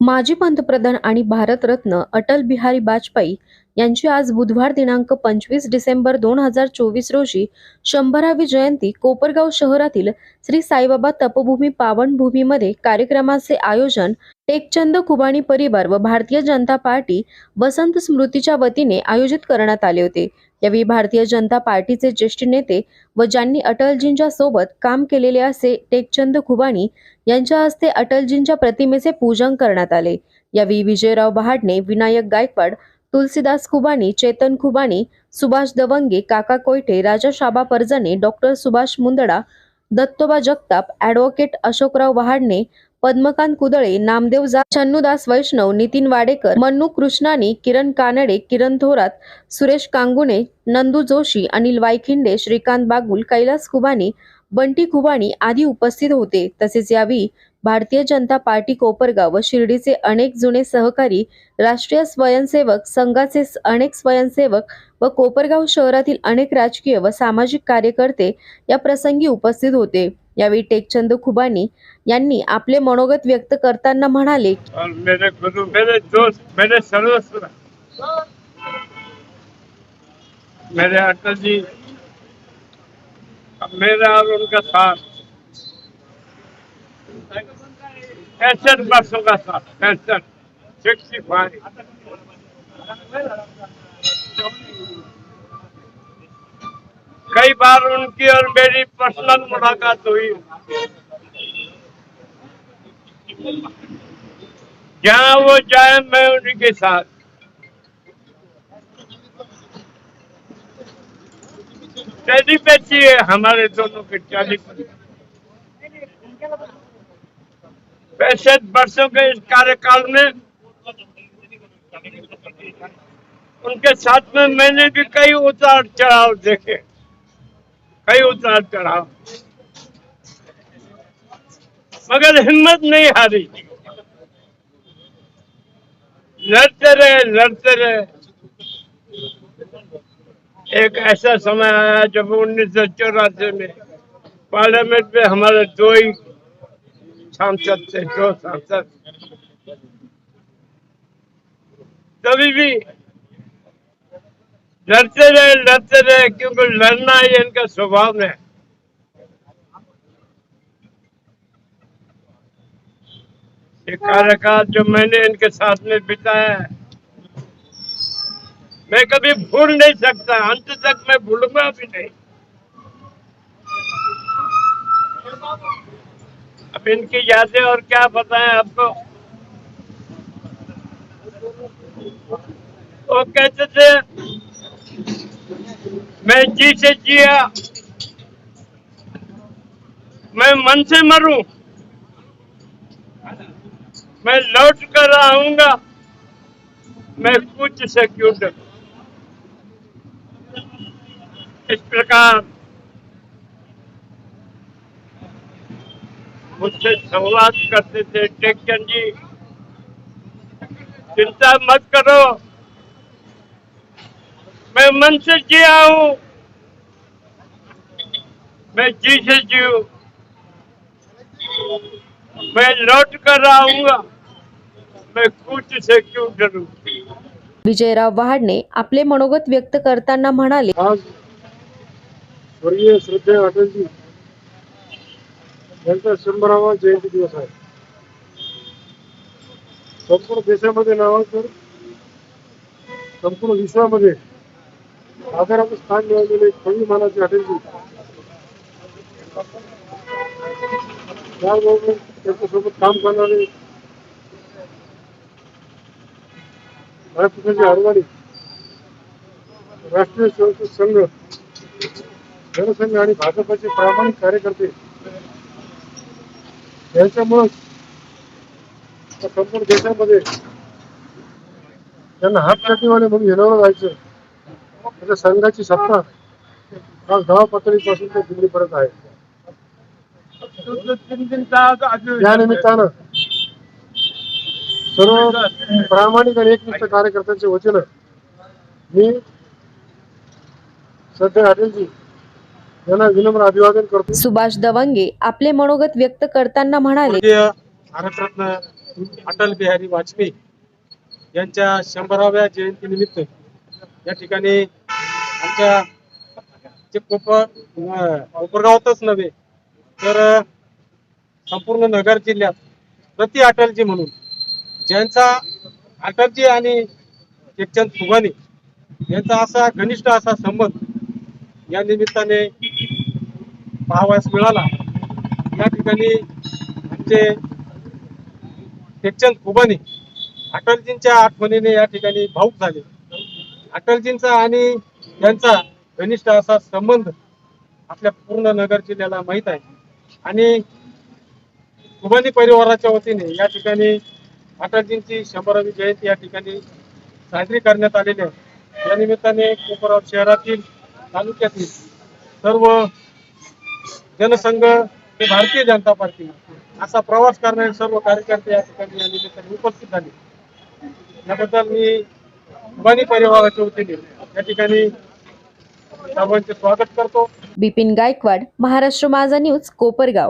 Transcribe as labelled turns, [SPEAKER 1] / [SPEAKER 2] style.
[SPEAKER 1] माजी पंतप्रधान आणि भारतरत्न अटल बिहारी वाजपेयी यांची आज बुधवार दिनांक पंचवीस डिसेंबर दोन हजार चोवीस रोजी शंभरावी जयंती कोपरगाव शहरातील श्री साईबाबा तपभूमी पावनभूमीमध्ये कार्यक्रमाचे आयोजन टेकचंद खुबाणी परिवार व भारतीय जनता पार्टी वसंत स्मृतीच्या वतीने आयोजित करण्यात आले होते. यावेळी भारतीय जनता पार्टीचे ज्येष्ठ नेते व ज्यांनी अटलजींच्या सोबत काम केलेले असे टेकचंद खुबाणी यांच्या हस्ते अटलजींच्या प्रतिमेचे पूजन करण्यात आले. यावेळी विजयराव बहाडणे विनायक गायकवाड तुलसीदास खुबाणी चेतन खुबाणी सुभाष दवंगे काका कोयटे राजा शाबा परजणे डॉक्टर सुभाष मुंदडा दत्तोबा जगताप ॲडव्होकेट अशोकराव वहाडणे पद्मकांत कुदळे नामदेव जा शन्नूदास वैष्णव नितीन वाडेकर मन्नू कृष्णानी किरण कानडे किरण थोरात सुरेश कांगुणे नंदू जोशी अनिल वायखिंडे श्रीकांत बागुल कैलास खुबानी बंटी खुबानी आदी उपस्थित होते. तसेच यावेळी भारतीय जनता पार्टी कोपरगाव व शिर्डीचे अनेक जुने सहकारी राष्ट्रीय स्वयंसेवक संघाचे अनेक स्वयंसेवक व कोपरगाव शहरातील अनेक राजकीय व सामाजिक कार्यकर्ते या प्रसंगी उपस्थित होते. यावेळी टेकचंद खुबानी यांनी आपले मनोगत व्यक्त करताना म्हणाले
[SPEAKER 2] मेरे मेरे अटल जी मेरा और उनका साथ। पैंसठ वर्षों का साथ पैंसठ सिक्सटी फाइव कई बार उनकी और मेरी पर्सनल मुलाकात हुई। जहाँ वो जाए, मैं उन्हीं के साथ। चाली पैसी है हमारे दोनों के चाली पैंसठ वर्षों के इस कार्यकाल में उनके साथ में मैंने भी कई उतार चढ़ाव देखे, कई उतार चढ़ाव। मगर हिम्मत नहीं हारी। लड़ते रहे लड़ते रहे। एक ऐसा समय आया जब उन्नीस सौ चौरासी में पार्लियामेंट में हमारे दो ही सांसद थे दो सांसद तभी भी लड़ते रहे लड़ते रहे क्योंकि लड़ना ही इनका स्वभाव है ये कार्यकाल जो मैंने इनके साथ में बिताया है मैं कभी भूल नहीं सकता अंत तक मैं भूलूँगा भी नहीं अब इनकी यादें और क्या बताएँ आपको? वो कहते थे, मैं जी से जिया, मैं मन से मरूं, मैं लौट कर आऊँगा, मैं कुछ से क्यों इस प्रकार मुझसे संवाद करते थे टेकचंद जी। चिंता मत करो। मैं मन से जिया हूं। मैं जी से जीऊ मैं लौट कर आऊंगा। मैं कुछ से क्यों डरूं?
[SPEAKER 1] विजयराव वहाडणे आपले मनोगत व्यक्त करताना म्हणाले
[SPEAKER 3] आज स्वर्गीय श्रद्धेय अटलजी यांचा शंभरावा जयंती दिवस आहे. संपूर्ण देशामध्ये नावाचं संपूर्ण विश्वामध्ये आदराचं स्थान मिळवलेले कवी मानाचे अटलजी त्याबरोबर त्यांच्यासोबत काम करणारे भारतभूषणजी अडवाणी राष्ट्रीय स्वयंसेवक संघ जनसंघ आणि भाजपचे प्रामाणिक कार्यकर्ते यांच्यामुळं संपूर्ण देशामध्ये त्यांना हात काठीवाले म्हणून हिरवलं जायचं त्याच्या संघाची सत्ता आज गाव पातळीपासून ते दिल्लीपर्यंत आहे.
[SPEAKER 2] तीन
[SPEAKER 3] या निमित्तानं सर्व प्रामाणिक आणि एकनिष्ठ कार्यकर्त्यांच्या वतीनं मी सध्या अटलजी यांना विनम्र अभिवादन करतो.
[SPEAKER 1] सुभाष दवंगे आपले मनोगत व्यक्त करताना म्हणाले
[SPEAKER 3] भारतरत्न
[SPEAKER 4] अटल बिहारी वाजपेयी यांच्या शंभराव्या जयंतीनिमित्त या ठिकाणी आमच्या जे कोपर अं, कोपरगावातच नव्हे तर संपूर्ण नगर जिल्ह्यात प्रति अटलजी म्हणून ज्यांचा अटलजी आणि टेकचंद फुगानी यांचा असा घनिष्ठ असा संबंध या निमित्ताने पाहावयास मिळाला. या ठिकाणी आमचे टेकचंद फुगानी अटलजींच्या आठवणीने या ठिकाणी भाऊक झाले. अटलजींचा आणि यांचा घनिष्ठ असा संबंध आपल्या पूर्ण नगर जिल्ह्याला माहीत आहे. आणि फुगानी परिवाराच्या वतीने या ठिकाणी अटलजींची शंभरावी जयंती या ठिकाणी साजरी करण्यात आलेली आहे. या निमित्ताने कोपराव शहरातील तालुक्यातील सर्व जनसंघ ते भारतीय जनता पार्टी असा प्रवास करणारे सर्व कार्यकर्ते या ठिकाणी या निमित्ताने उपस्थित झाले. याबद्दल मी अंबानी परिवाराच्या वतीने या ठिकाणी सर्वांचे स्वागत करतो.
[SPEAKER 1] बिपिन गायकवाड महाराष्ट्र माझा न्यूज कोपरगाव.